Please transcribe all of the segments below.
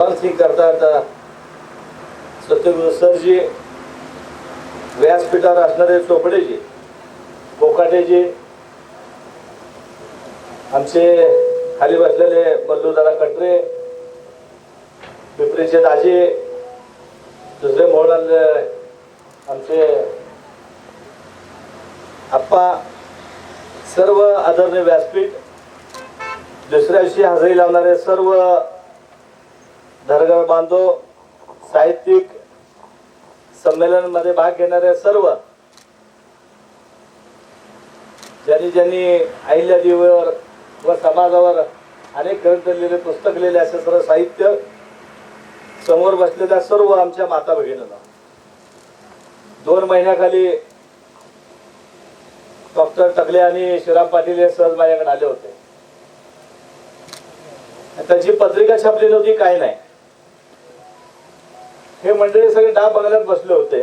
करता करतात सरजी व्यासपीठावर असणारे चोपडेजी कोकाटेजी आमचे खाली बसलेले बल्लूदारा कटरे पिपरीचे दाजी दुसरे मोहन आमचे आप्पा सर्व आदरणीय व्यासपीठ दुसऱ्या दिवशी हजेरी लावणारे सर्व धरगर बांधव साहित्यिक संमेलनामध्ये भाग घेणारे सर्व ज्यांनी ज्यांनी अहिल्या देवीवर व समाजावर अनेक ग्रंथ लिहिले पुस्तक लिहिले असे सर्व साहित्य समोर बसलेल्या सर्व आमच्या माता भगिनींना. दोन महिन्याखाली डॉक्टर टकले आणि शिवराम पाटील हे सहज माझ्याकडे आले होते. त्याची पत्रिका छापली नव्हती काय नाही. हे मंडळी सगळे डाब बंगल्यात बसले होते.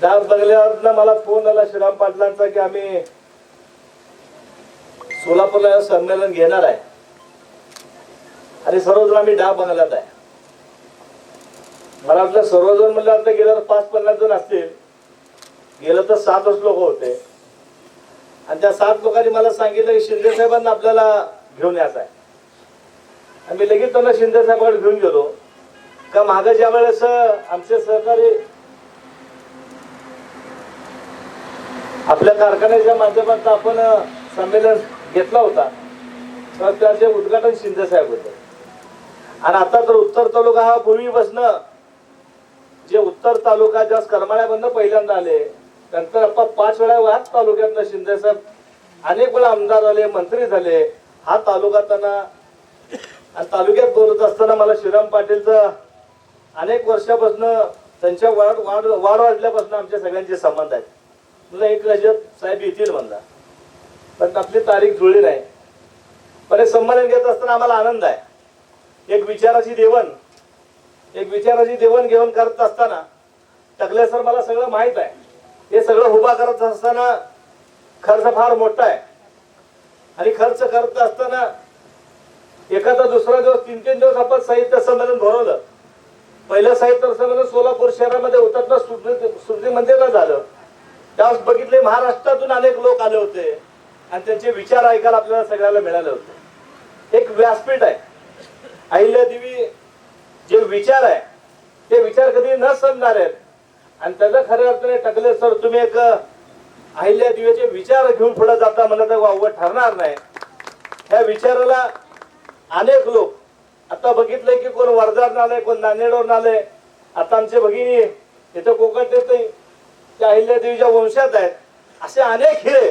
डाब बंगल्यावर मला फोन आला श्रीराम पाटलांचा की आम्ही सोलापूरला संमेलन घेणार आहे. आणि सर्वजण आम्ही डाब बंगल्यात आहे. मला वाटलं सर्वजण म्हणलं आता गेल्यावर पाच पन्नास जण असतील. गेलं तर सातच लोक होते. आणि त्या सात लोकांनी मला सांगितलं की शिंदे साहेबांना आपल्याला घेऊन यायचं आहे. आम्ही लगेच त्यांना शिंदे साहेबांकडे घेऊन गेलो. का मागं ज्या वेळेस आमचे सहकारी आपल्या कारखान्याच्या माध्यमातून आपण संमेलन घेतला होता तर त्याचे उद्घाटन शिंदे साहेब होते. आणि आता तर उत्तर तालुका हा पूर्वीपासून जे उत्तर तालुका ज्या करमाळ्यामधनं पहिल्यांदा आले नंतर आपण पाच वेळा ह्याच तालुक्यातनं शिंदे साहेब अनेक वेळा आमदार झाले मंत्री झाले. हा तालुका त्यांना आणि तालुक्यात बोलत असताना मला श्रीराम पाटीलचं अनेक वर्षापासून त्यांच्या वाढ वाढ वाढ वाढल्यापासून आमच्या सगळ्यांचे संबंध आहेत. तुला एक रजत साहेब येतील म्हणला. पण आपली तारीख जुळली नाही. पण हे संमेलन घेत असताना आम्हाला आनंद आहे. एक विचाराची देवण एक विचाराची देवण घेऊन करत असताना टकले सर मला सगळं माहीत आहे. हे सगळं उभा करत असताना खर्च फार मोठा आहे. आणि खर्च करत असताना एखादा दुसरा दिवस तीन तीन दिवस आपण साहित्य संमेलन भरवलं. पहिलं साहित्य संमेलन सोलापूर शहरामध्ये होतात ना सुरजी मंदिरला झालं. त्यावेळेस बघितले महाराष्ट्रातून अनेक लोक आले होते. आणि त्यांचे विचार ऐकायला आपल्याला सगळ्याला मिळाले होते. एक व्यासपीठ आहे. अहिल्यादेवी जे विचार आहे ते विचार कधी न समजणार आहेत. आणि त्याचं खऱ्या अर्थाने टाकले सर तुम्ही एक अहिल्या दिवेचे विचार घेऊन पुढे जाता म्हणलं तर वावं ठरणार नाही. ह्या विचाराला अनेक लोक आता बघितलंय की कोण वर्धार आलंय कोण नांदेडवरून आलंय आता आमचे भगिनी इथं कोकण त्या अहिल्या देवीच्या वंशात आहेत. असे अनेक हिरे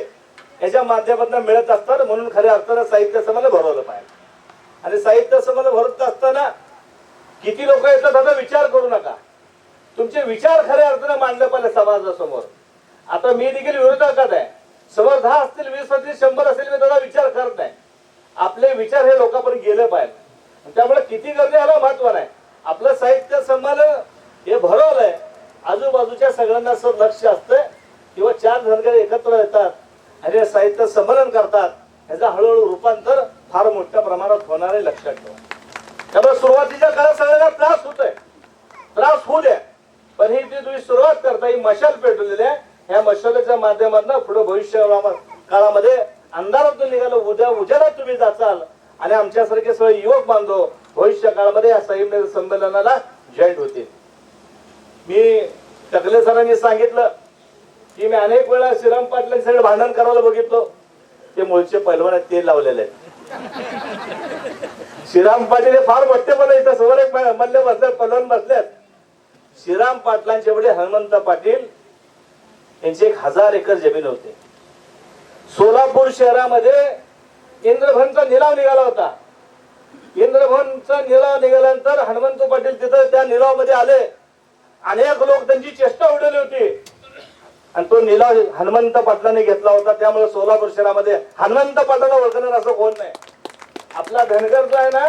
याच्या माध्यमातून मिळत असतात म्हणून खऱ्या अर्थानं साहित्य समाला भरवलं पाहिजे. आणि साहित्य समाला भरत असताना किती लोक येतात आता विचार करू नका. तुमचे विचार खऱ्या अर्थानं मांडले पाहिजे समाजासमोर. आता मी देखील विरोधकात आहे. समोर दहा असतील वीस असतील शंभर असतील मी त्याचा विचार करत नाही. आपले विचार हे लोकांपर्यंत गेले पाहिजे त्यामुळे किती करणे याला महत्त्व नाही. आपलं साहित्य सन्मान हे भरवलंय. आजूबाजूच्या सगळ्यांना असं लक्ष असतंय किंवा चार धनगर एकत्र येतात आणि हे साहित्य संमेलन करतात. ह्याचा हळूहळू रूपांतर फार मोठ्या प्रमाणात होणार आहे लक्षात ठेवा. त्यामुळे सुरुवातीच्या काळात सगळ्यांना त्रास होतोय. त्रास होऊ द्या. पण ही जी तुम्ही सुरुवात करता ही मशाल पेटवलेली आहे ह्या मशालीच्या माध्यमातून पुढे भविष्य काळामध्ये अंधारातून निघालं उद्या उद्याला तुम्ही जाचाल. आणि आमच्यासारखे सगळे युवक बांधव भविष्य काळामध्ये या साहित्य संमेलनाला जॉईंट होतील. मी टकले सरांनी सांगितलं की मी अनेक वेळा श्रीराम पाटलांसाठी भांडण करायला बघितलो. ते मूळचे पैलवानात तेल लावलेले श्रीराम पाटील हे फार मोठे पण इथं समोर एक मल्ले बसले पलवण बसलेत. श्रीराम पाटलांचे वडील हनुमंत पाटील यांची एक हजार एकर जमीन होते. सोलापूर शहरामध्ये इंद्रभवनचा निलाव निघाला होता. इंद्रभवनचा निलाव निघाल्यानंतर हनुमंत पाटील तिथं त्या निलावमध्ये आले. अनेक लोक त्यांची चेष्टा उडवली होती. आणि तो निलाव हनुमंत पाटलांनी घेतला होता. त्यामुळे सोलापूर शहरामध्ये हनुमंत पाटलाला ओळखणार असं कोण नाही. आपला धनगर जो आहे ना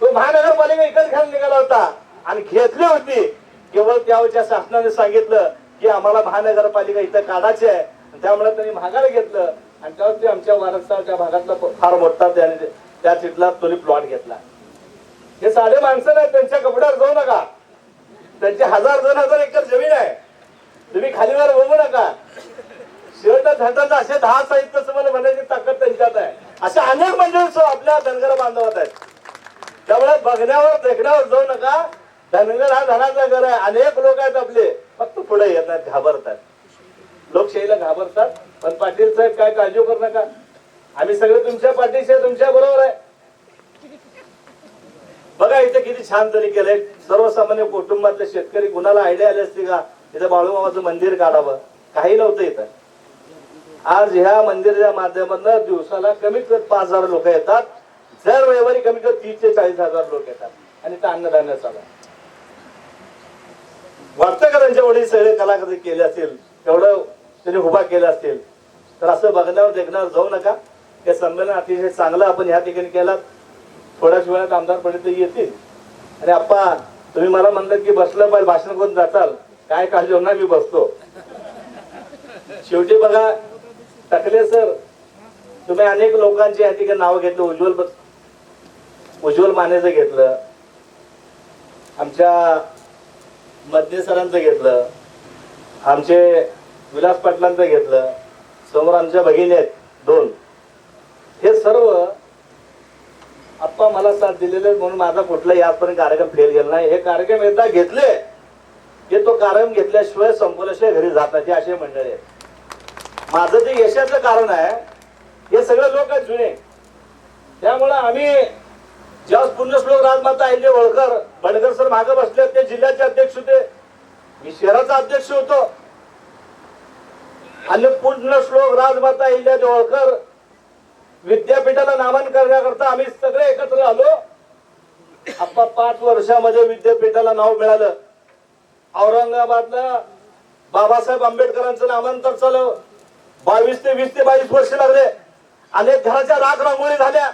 तो महानगरपालिका इकडे घ्यायला निघाला होता. आणि घेतली होती. केवळ त्यावेळेच्या शासनाने सांगितलं की आम्हाला महानगरपालिका इथं काढायची आहे त्यामुळे त्यांनी महागाला घेतलं. आणि त्यावर ते आमच्या वारसाच्या भागातला फार मोठा त्याने त्या तिथला तुम्ही प्लॉट घेतला. हे साधे माणसं नाही त्यांच्या कपड्यावर जाऊ नका. त्यांची हजार दोन हजार एकर जमीन आहे. तुम्ही खालीवर बघू नका. शर्ट धंदा असे दहा साहित्य तुम्हाला म्हणायची ताकद त्यांच्यात आहे. अशा अनेक मंडळ आपल्या धनगर बांधवात आहेत. त्यामुळे बघण्यावर देखण्यावर जाऊ नका. धनगर हा धनाचा घर आहे. अनेक लोक आहेत आपले. फक्त पुढे येतात घाबरतात. लोकशाहीला घाबरतात. पण पाटील साहेब काय काळजी करू नका. आम्ही सगळे तुमच्या पाठीशी तुमच्या बरोबर आहे. बघा इथे किती छान तरी केलंय. सर्वसामान्य कुटुंबातले शेतकरी कुणाला आयडिया आले असते का? इथं बाळूमामाचं मंदिर काढावं. काही नव्हतं इथं. आज ह्या मंदिराच्या माध्यमातून दिवसाला कमीत कमी पाच हजार लोक येतात. दर रविवारी कमीत कमी तीस ते चाळीस हजार लोक येतात. आणि ते अन्नधान्य चालू वाटतं का त्यांच्या वडील सगळे कलाकृती केले असतील? तेवढं त्यांनी उभा केला असतील? तर असं बघण्यावर देखण्यावर जाऊ नका. हे संमेलन अतिशय चांगलं आपण ह्या ठिकाणी केलं थोड्याच वेळात आमदार पंडित येतील. आणि आप्पा तुम्ही मला म्हणतात की बसलं पाहिजे भाषण करून जाताल. काय काळजी होणार मी बसतो. शेवटी बघा टकले सर तुम्ही अनेक लोकांची या ठिकाणी नावं घेतलं उज्ज्वल उज्ज्वल मानेचं घेतलं. आमच्या मध्य सरांचं घेतलं. आमचे विलास पाटलांचं घेतलं. समोर आमच्या भगिनी आहेत दोन. हे सर्व आप्पा मला साथ दिलेले आहेत म्हणून माझा कुठलाही आजपर्यंत कार्यक्रम फेल गेला नाही. हे कार्यक्रम एकदा घेतले की तो कार्यक्रम घेतल्याशिवाय संपवल्याशिवाय घरी जात नाही असे मंडळी आहेत माझं जे यशाचं कारण आहे हे सगळे लोक आहेत जुने. त्यामुळं आम्ही ज्या पुण्यश्लोक राजमाता अहिले होळकर बडकर सर मागे बसले ते जिल्ह्याचे अध्यक्ष होते. मी शहराचा अध्यक्ष होतो. आणि पूर्ण श्लोक राजमाता अहिले जवळकर विद्यापीठाला नामन करण्याकरता आम्ही सगळे एकत्र आलो. आप्पा पाच वर्षामध्ये विद्यापीठाला नाव मिळालं. औरंगाबादला बाबासाहेब आंबेडकरांचं नामांतर चालव बावीस ते वीस ते बावीस वर्ष लागले. अनेक घराच्या राख रांगोळी झाल्या.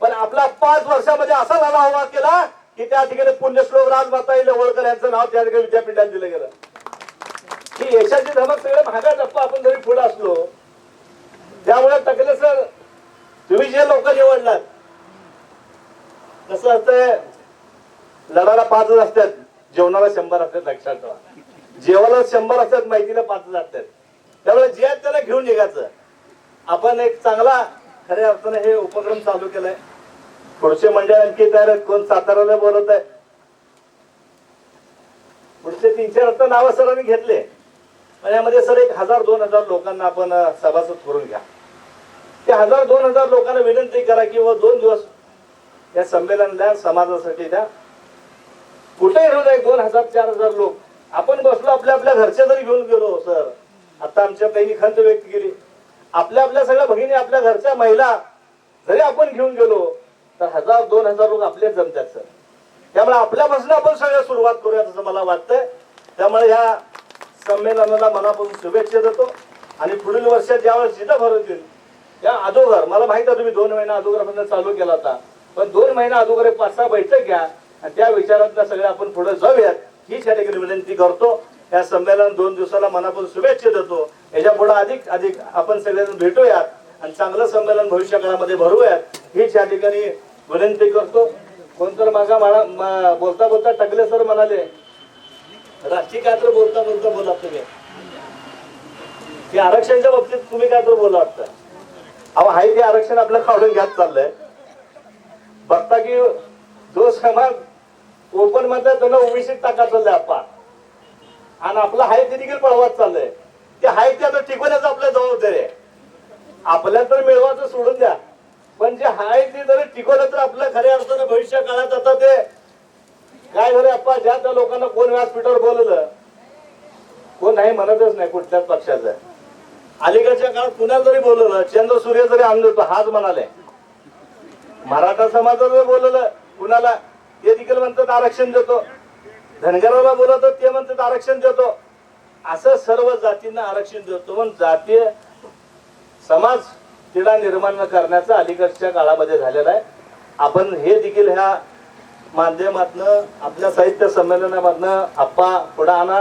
पण आपला पाच वर्षामध्ये असा झाला हवा केला की त्या ठिकाणी पुण्यश्लोक राजमाता येईल होळकर यांचं नाव त्या ठिकाणी विद्यापीठाला दिलं गेलं. की यशाची धमक सगळं भागा टप्पा आपण जरी पुढे असलो त्यामुळे तकले सर तुम्ही जे लोक निवडलात कसं असतंय लढायला पाचच असतात जेवणाला शंभर असतात लक्षात ठेवा. जेवायला शंभर असतात माहितीला पाचच असतात. त्यामुळे जे आहेत त्याला घेऊन निघायचं. आपण एक चांगला खऱ्या अर्थाने हे उपक्रम चालू केलाय. पुढचे मंडळ आणखी तयार आहेत कोण साताऱ्याला बोलत आहे? पुढचे तीन चार आता नावं सरांनी घेतले. आणि यामध्ये सर एक हजार दोन हजार लोकांना आपण सभासद करून घ्या. ते हजार दोन हजार लोकांना विनंती करा की व दोन दिवस या संमेलन द्या समाजासाठी द्या कुठे येऊ एक दोन हजार चार हजार लोक. आपण बसलो आपल्या आपल्या घरच्या जरी घेऊन गेलो सर. आता आमच्या काही खंत व्यक्त केली. आपल्या आपल्या सगळ्या भगिनी आपल्या घरच्या महिला जरी आपण घेऊन गेलो तर हजार दोन हजार लोक आपलेच जमतात सर. त्यामुळे आपल्यापासून आपण सगळ्या सुरुवात करूया असं मला वाटतंय. त्यामुळे ह्या संमेलनाला मनापासून शुभेच्छा देतो. आणि पुढील वर्षात ज्यावेळेस जिथं भरवतील या अगोदर मला माहीत आहे तुम्ही दोन महिना अगोदर चालू केला होता पण दोन महिना अगोदर एक पाच सहा बैठक घ्या आणि त्या विचारात सगळे आपण पुढे जाऊयात. हीच या ठिकाणी विनंती करतो. या संमेलन दोन दिवसाला मनापासून शुभेच्छा देतो. याच्यापुढे अधिक अधिक आपण सगळ्यांना भेटूयात आणि चांगलं संमेलन भविष्य काळामध्ये भरूयात. हीच या ठिकाणी विनंती करतो. कोणतर माझा मला बोलता बोलता टकले सर म्हणाले राजकीय काय तर बोलता बोलता बोला तुम्ही. ते आरक्षणच्या बाबतीत तुम्ही काय तर बोला वाटतं? अहो हाय ते आरक्षण आपलं काढून घ्यात चाललंय. बघता की जो समाज ओपनमध्ये त्याला ओबीसी टाका चाललंय आपण आणि आपलं हाय ते देखील पळवत चाललंय. ते हाय ते आता टिकवण्याचं आपल्या जबाबदारी आहे आपल्या तर मिळवायचं सोडून द्या. पण जे हाय ते जरी टिकवलं तर आपलं खऱ्या अर्थानं भविष्य काळात आता ते काय झालं आपण ज्या त्या लोकांना कोण व्यासपीठावर बोलवलं कोण नाही म्हणतच नाही कुठल्याच पक्षाचं. अलीकडच्या काळात कुणाला जरी बोलवलं चंद्र सूर्य जरी आणलं होतं हाच म्हणाले. मराठा समाजाला बोलवलं कुणाला ते देखील म्हणतात आरक्षण देतो. धनगराला बोलवतात ते म्हणतात आरक्षण देतो. असं सर्व जातींना आरक्षण देतो. पण जातीय समाज तिला निर्माण करण्याचा अलीकडच्या काळामध्ये झालेला आहे. आपण हे देखील ह्या माध्यमातनं आपल्या साहित्य संमेलनामधनं आप्पा पुढे आणा.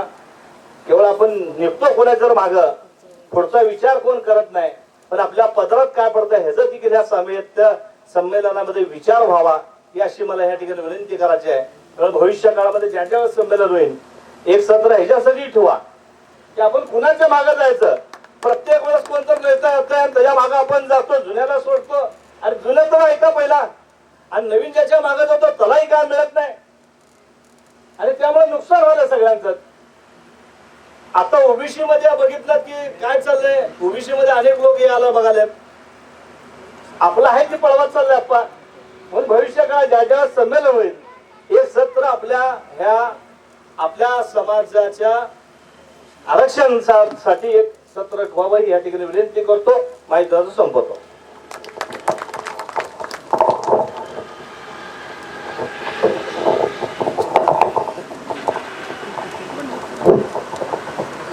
केवळ आपण निघतो कोणाच्या माग? पुढचा विचार कोण करत नाही? पण आपल्या पदरात काय पडतं ह्याचं देखील ह्या साहित्य संमेलनामध्ये विचार व्हावा ही अशी मला ह्या ठिकाणी विनंती करायची आहे. कारण भविष्य काळामध्ये ज्या ज्या वेळेस संमेलन होईल एक सत्र ह्याच्यासाठी ठेवा की आपण कुणाच्या मागे जायचं? प्रत्येक वेळेस कोणतं नेता येतं आणि त्याच्यामागे आपण जातो जुन्याला सोडतो. आणि जुन्या तर ऐका पहिला. आणि नवीन ज्याच्या मागे जातो त्यालाही काय मिळत नाही. आणि त्यामुळे नुकसान व्हायला सगळ्यांचं. आता ओबीसी मध्ये बघितलं की काय चाललंय? ओबीसी मध्ये अनेक लोक यायला बघायला आपलं आहे ते पळवत चाललंय आप्पा म्हणून भविष्य काळात ज्या ज्या संमेलन होईल हे सत्र आपल्या ह्या आपल्या समाजाच्या आरक्षणसाठी एक सत्र व्हावं या ठिकाणी विनंती करतो. माहिती संपवतो.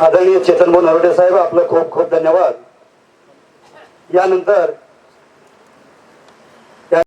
आदरणीय चेतन भाऊ नरोडे साहेब आपलं खूप खूप धन्यवाद. यानंतर